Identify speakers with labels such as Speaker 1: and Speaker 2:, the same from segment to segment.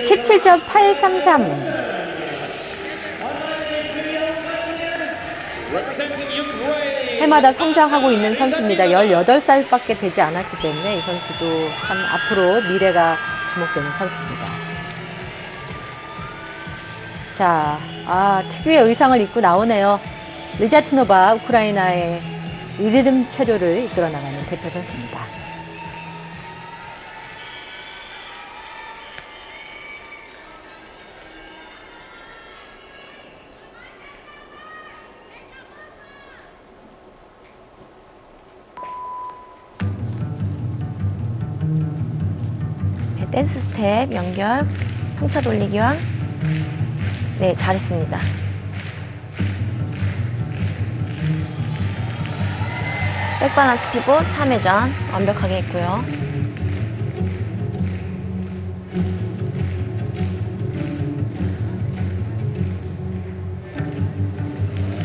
Speaker 1: 17.833. 해마다 성장하고 있는 선수입니다. 18살밖에 되지 않았기 때문에 이 선수도 참 앞으로 미래가 주목되는 선수입니다. 자, 아, 특유의 의상을 입고 나오네요. 리자티노바 우크라이나의 리듬 체조를 이끌어 나가는 대표 선수입니다.
Speaker 2: 댄스 스텝 연결, 풍차 돌리기와 네, 잘했습니다. 백발란스 피봇 3회전 완벽하게 했고요.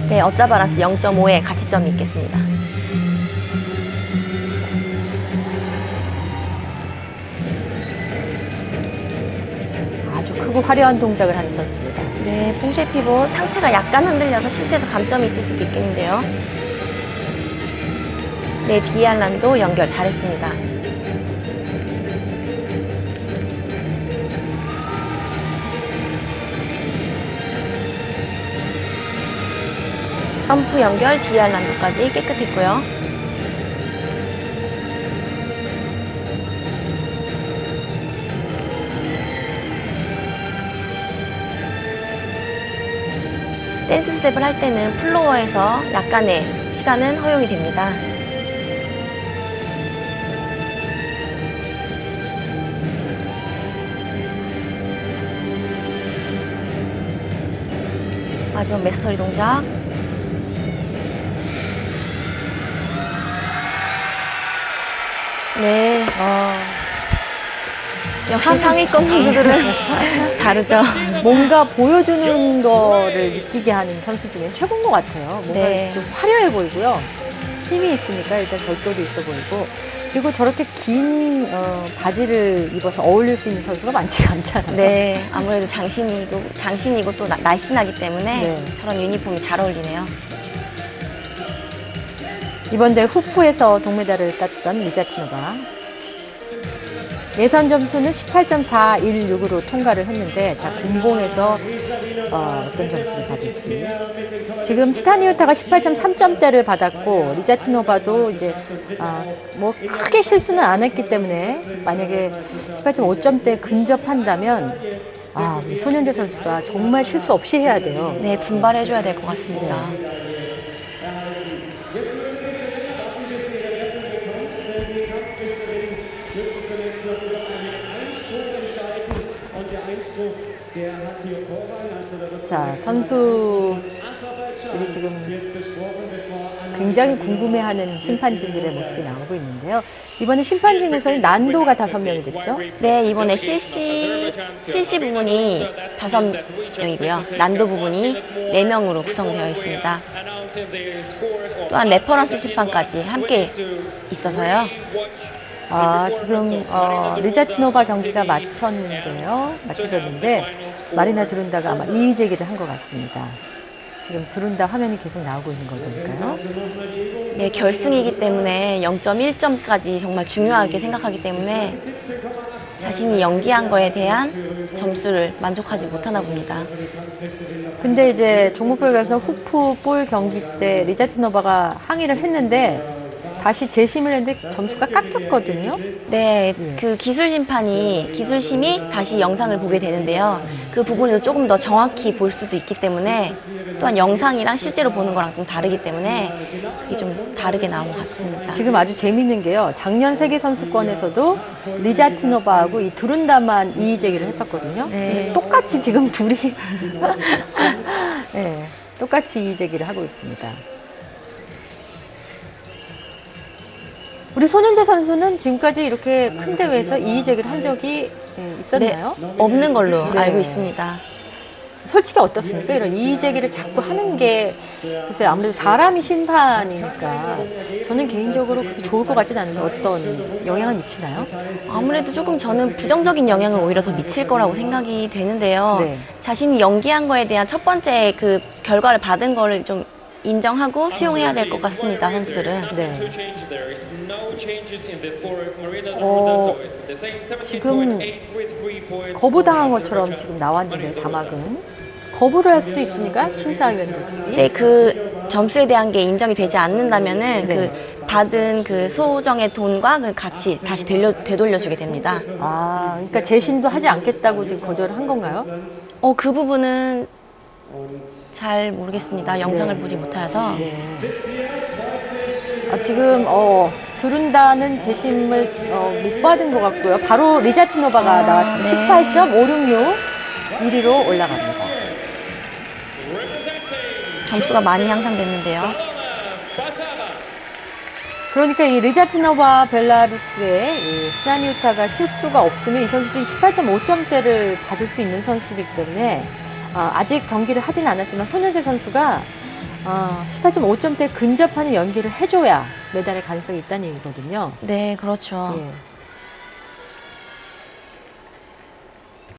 Speaker 2: 네, 어짜 바란스 0.5에 가치점이 있겠습니다.
Speaker 1: 크고 화려한 동작을 하는 선수입니다.
Speaker 2: 네, 퐁쉐 피봇 상체가 약간 흔들려서 실수에서 감점이 있을 수도 있겠는데요. 네, 디알란도 연결 잘했습니다. 점프 연결 디알란도까지 깨끗했고요. 댄스 스텝을 할 때는 플로어에서 약간의 시간은 허용이 됩니다. 마지막 메스터리 동작. 네, 어, 역시
Speaker 1: 참-
Speaker 2: 상위권 선수들은 다르죠.
Speaker 1: 뭔가 보여주는 거를 느끼게 하는 선수 중에 최고인 것 같아요. 뭔가
Speaker 2: 네.
Speaker 1: 좀 화려해 보이고요. 힘이 있으니까 일단 절도도 있어 보이고. 그리고 저렇게 긴 어, 바지를 입어서 어울릴 수 있는 선수가 많지가 않잖아요.
Speaker 2: 네, 아무래도 장신이고 장신이고 또 나- 날씬하기 때문에
Speaker 1: 네.
Speaker 2: 저런 유니폼이 잘 어울리네요.
Speaker 1: 이번 대회 후프에서 동메달을 땄던 리자티노바. 예선 점수는 18.416으로 통과를 했는데, 자, 공봉에서 어, 어떤 점수를 받을지. 지금 스타니우타가 18.3점대를 받았고, 리자티노바도 이제, 아, 뭐, 크게 실수는 안 했기 때문에, 만약에 18.5점대 근접한다면, 아, 손현재 선수가 정말 실수 없이 해야 돼요.
Speaker 2: 네, 분발해줘야 될 것 같습니다.
Speaker 1: 자, 선수들이 지금 굉장히 궁금해하는 심판진들의 모습이 나오고 있는데요. 이번에 심판진 구성이 난도가 다섯 명이 됐죠.
Speaker 2: 네, 이번에 실시 실시 부분이 다섯 명이고요. 난도 부분이 네 명으로 구성되어 있습니다. 또한 레퍼런스 심판까지 함께 있어서요.
Speaker 1: 아, 지금 어, 리자티노바 경기가 마쳤는데요. 마쳐졌는데 마리나 드룬다가 아마 이의 제기를 한 것 같습니다. 지금 드룬다 화면이 계속 나오고 있는 걸 보니까요.
Speaker 2: 네, 결승이기 때문에 0.1점까지 정말 중요하게 생각하기 때문에 자신이 연기한 거에 대한 점수를 만족하지 못하나 봅니다.
Speaker 1: 근데 이제 종목표에 가서 후프 볼 경기 때 리자티노바가 항의를 했는데 다시 재심을 했는데 점수가 깎였거든요.
Speaker 2: 네, 그 기술 심판이 기술 심이 다시 영상을 보게 되는데요. 그 부분에서 조금 더 정확히 볼 수도 있기 때문에 또한 영상이랑 실제로 보는 거랑 좀 다르기 때문에 이게 좀 다르게 나온 것 같습니다.
Speaker 1: 지금 아주 재밌는 게요. 작년 세계 선수권에서도 리자티노바하고 이 두룬다만 이의 제기를 했었거든요.
Speaker 2: 네.
Speaker 1: 근데 똑같이 지금 둘이 네, 똑같이 이의 제기를 하고 있습니다. 우리 손현재 선수는 지금까지 이렇게 큰 대회에서 이의 제기를 한 적이 예, 있었나요?
Speaker 2: 네, 없는 걸로
Speaker 1: 네.
Speaker 2: 알고 있습니다.
Speaker 1: 솔직히 어떻습니까? 이런 이의 제기를 자꾸 하는 게 글쎄 아무래도 사람이 심판이니까 저는 개인적으로 그렇게 좋을 것 같진 않은데 어떤 영향을 미치나요?
Speaker 2: 아무래도 조금 저는 부정적인 영향을 오히려 더 미칠 거라고 생각이 되는데요.
Speaker 1: 네.
Speaker 2: 자신이 연기한 거에 대한 첫 번째 그 결과를 받은 거를 좀 인정하고 수용해야 될 것 같습니다, 선수들은.
Speaker 1: 네. 어, 지금
Speaker 3: 17.8 with three points.
Speaker 1: 거부당한 것처럼 지금 나왔는데요, 자막은. 거부를 할 수도 있습니까? 심사위원들이?
Speaker 2: 네, 그 점수에 대한 게 인정이 되지 않는다면은
Speaker 1: 네.
Speaker 2: 그 받은 그 소정의 돈과 그 같이 다시 되려, 되돌려주게 됩니다.
Speaker 1: 아, 그러니까 재신도 하지 않겠다고 지금 거절을 한 건가요?
Speaker 2: 어, 그 부분은 잘 모르겠습니다. 영상을 보지 못하여서.
Speaker 1: 아, 지금 어, 두른다는 재심을 어, 못 받은 것 같고요. 바로 리자티노바가 나왔습니다.
Speaker 2: 네.
Speaker 1: 18.566 1위로 올라갑니다.
Speaker 2: 점수가 많이 향상됐는데요.
Speaker 1: 그러니까 이 리자티노바 벨라루스의 이 스나니우타가 실수가 없으면 이 선수들이 18.5점대를 받을 수 있는 선수이기 때문에 아, 아직 경기를 하진 않았지만 손현재 선수가 아, 18.5점대 근접하는 연기를 해줘야 메달의 가능성이 있다는 얘기거든요.
Speaker 2: 네, 그렇죠.
Speaker 1: 예.